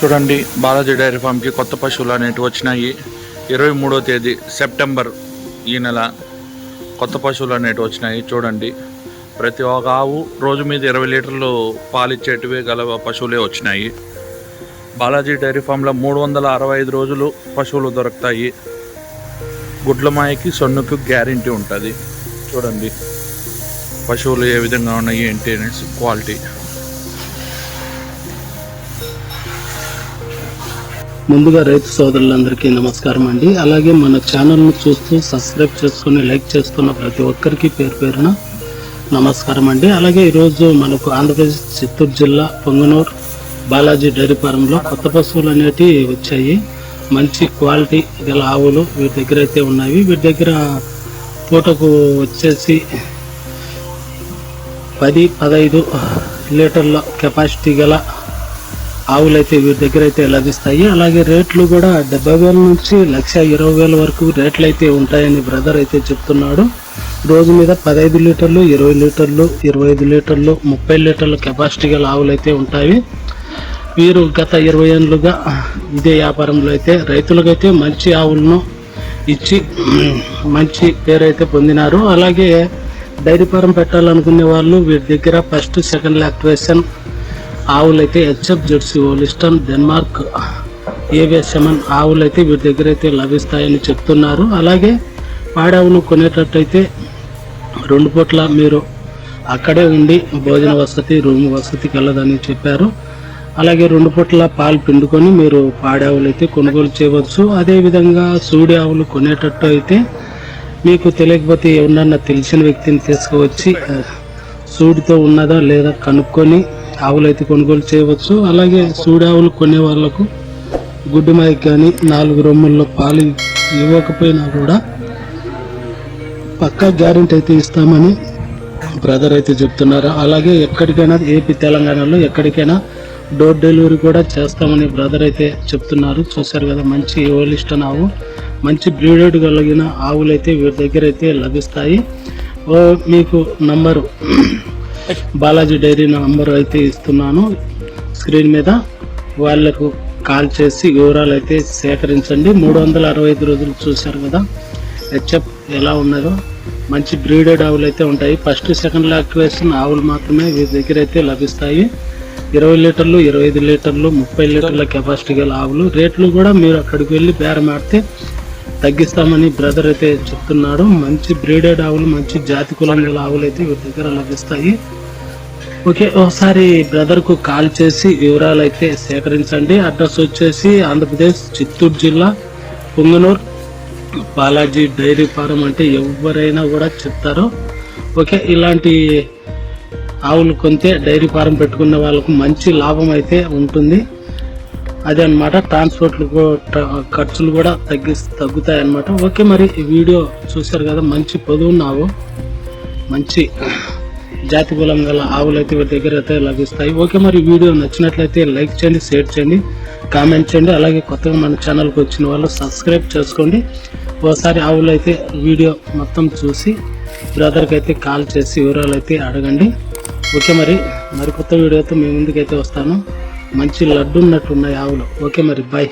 చూడండి బాలాజీ డైరీ ఫామ్కి కొత్త పశువులు అనేటివి వచ్చినాయి. ఇరవై మూడో తేదీ సెప్టెంబర్ ఈ నెల కొత్త పశువులు అనేటివి వచ్చినాయి. చూడండి ప్రతి ఒక్క ఆవు రోజు మీద ఇరవై లీటర్లు పాలిచ్చేటివి గల పశువులే వచ్చినాయి. బాలాజీ డైరీ ఫామ్లో మూడు వందల అరవై ఐదు రోజులు పశువులు దొరుకుతాయి. గుడ్ల మాయకి సొన్నుకు గ్యారంటీ ఉంటుంది. చూడండి పశువులు ఏ విధంగా ఉన్నాయి ఏంటి అనేసి క్వాలిటీ. ముందుగా రైతు సోదరులందరికీ నమస్కారం అండి. అలాగే మన ఛానల్ను చూస్తూ సబ్స్క్రైబ్ చేసుకుని లైక్ చేస్తున్న ప్రతి ఒక్కరికి పేరు పేరున నమస్కారం అండి. అలాగే ఈరోజు మనకు ఆంధ్రప్రదేశ్ చిత్తూరు జిల్లా పొంగనూరు బాలాజీ డైరీ ఫారంలో కొత్త పశువులు అనేటివి వచ్చాయి. మంచి క్వాలిటీ గల ఆవులు వీటి దగ్గర అయితే ఉన్నాయి. వీటి దగ్గర పూటకు వచ్చేసి పది పదహైదు లీటర్ల కెపాసిటీ గల ఆవులు అయితే వీరి దగ్గర అయితే లభిస్తాయి అలాగే రేట్లు కూడా డెబ్బై వేల నుంచి లక్ష ఇరవై వేల వరకు రేట్లు అయితే ఉంటాయని బ్రదర్ అయితే చెప్తున్నాడు. రోజు మీద పదహైదు లీటర్లు ఇరవై లీటర్లు ఇరవై ఐదు లీటర్లు ముప్పై లీటర్ల కెపాసిటీ గల ఆవులు అయితే ఉంటాయి. వీరు గత ఇరవై ఏళ్ళుగా ఇదే వ్యాపారంలో అయితే రైతులకైతే మంచి ఆవులను ఇచ్చి మంచి పేరు అయితే పొందినారు. అలాగే డైరీ ఫారం పెట్టాలనుకునే వాళ్ళు వీరి దగ్గర ఫస్ట్ సెకండ్ లాక్టివేషన్ ఆవులైతే హెచ్ఎఫ్ జెర్సీ ఓలిస్టన్ డెన్మార్క్ ఏవిఎస్ఎంఎన్ ఆవులు అయితే వీటి దగ్గర అయితే లభిస్తాయని చెప్తున్నారు. అలాగే పాడావులు కొనేటట్టయితే రెండు పూట్ల మీరు అక్కడే ఉండి భోజన వసతి రూమ్ వసతి కలదని చెప్పారు. అలాగే రెండు పూట్ల పాలు పిండుకొని మీరు పాడావులు అయితే కొనుగోలు చేయవచ్చు. అదేవిధంగా సూడి ఆవులు కొనేటట్టు అయితే మీకు తెలియకపోతే ఎవరన్నా తెలిసిన వ్యక్తిని తీసుకువచ్చి సూడితో ఉన్నదా లేదా కనుక్కొని ఆవులు అయితే కొనుగోలు చేయవచ్చు. అలాగే సూడి ఆవులు కొనే వాళ్ళకు గుడ్డు మైక్ కానీ నాలుగు రొమ్ముల్లో పాలు ఇవ్వకపోయినా కూడా పక్కా గ్యారెంటీ అయితే ఇస్తామని బ్రదర్ అయితే చెప్తున్నారు. అలాగే ఎక్కడికైనా ఏపీ తెలంగాణలో ఎక్కడికైనా డోర్ డెలివరీ కూడా చేస్తామని బ్రదర్ అయితే చెప్తున్నారు. చూశారు కదా మంచి ఓలిస్టన్ ఆవు. మంచి బ్రీడెడ్ కలిగిన ఆవులు అయితే వీరి దగ్గర అయితే లభిస్తాయి. ఓ మీకు నంబరు. బాలాజీ డైరీ నంబర్ అయితే ఇస్తున్నాను. స్క్రీన్ మీద వాళ్ళకు కాల్ చేసి వివరాలు అయితే సేకరించండి. మూడు వందల అరవై ఐదు రోజులు చూశారు కదా. హెచ్ఎఫ్ ఎలా ఉన్నదో. మంచి బ్రీడెడ్ ఆవులు అయితే ఉంటాయి. ఫస్ట్ సెకండ్ లాక్వేషన్ ఆవులు మాత్రమే వీరి దగ్గర అయితే లభిస్తాయి. ఇరవై లీటర్లు ఇరవై ఐదు లీటర్లు ముప్పై లీటర్ల కెపాసిటీ గల ఆవులు. రేట్లు కూడా మీరు అక్కడికి వెళ్ళి బేరం ఆడితే తగ్గిస్తామని బ్రదర్ అయితే చెప్తున్నాడు. మంచి బ్రీడెడ్ ఆవులు మంచి జాతి కులం గల ఆవులు అయితే వీటి దగ్గర లభిస్తాయి. ఓకే ఒకసారి బ్రదర్కు కాల్ చేసి వివరాలు అయితే సేకరించండి. అడ్రస్ వచ్చేసి ఆంధ్రప్రదేశ్ చిత్తూరు జిల్లా పుంగనూరు బాలాజీ డైరీ ఫారం అంటే ఎవరైనా కూడా చెప్తారు. ఓకే ఇలాంటి ఆవులు కొంటే డైరీ ఫారం పెట్టుకున్న వాళ్ళకు మంచి లాభం అయితే ఉంటుంది. అదే అనమాట ట్రాన్స్పోర్ట్లు ఖర్చులు కూడా తగ్గి తగ్గుతాయి అనమాట ఓకే మరి ఈ వీడియో చూశారు కదా మంచి పదువున్న ఆవు మంచి జాతి కులం గల ఆవులు అయితే వీటి దగ్గర అయితే లభిస్తాయి. ఓకే మరి వీడియో నచ్చినట్లయితే లైక్ చేయండి షేర్ చేయండి కామెంట్ చేయండి. అలాగే కొత్తగా మన ఛానల్కి వచ్చిన వాళ్ళు సబ్స్క్రైబ్ చేసుకోండి. ఓసారి ఆవులు అయితే వీడియో మొత్తం చూసి బ్రదర్కి అయితే కాల్ చేసి వివరాలు అయితే అడగండి. ఓకే మరి మరి కొత్త వీడియోతో మీ ముందుకైతే వస్తాను. మంచి లడ్డు ఉన్నట్టున్నాయి ఆవులు. ఓకే మరి బాయ్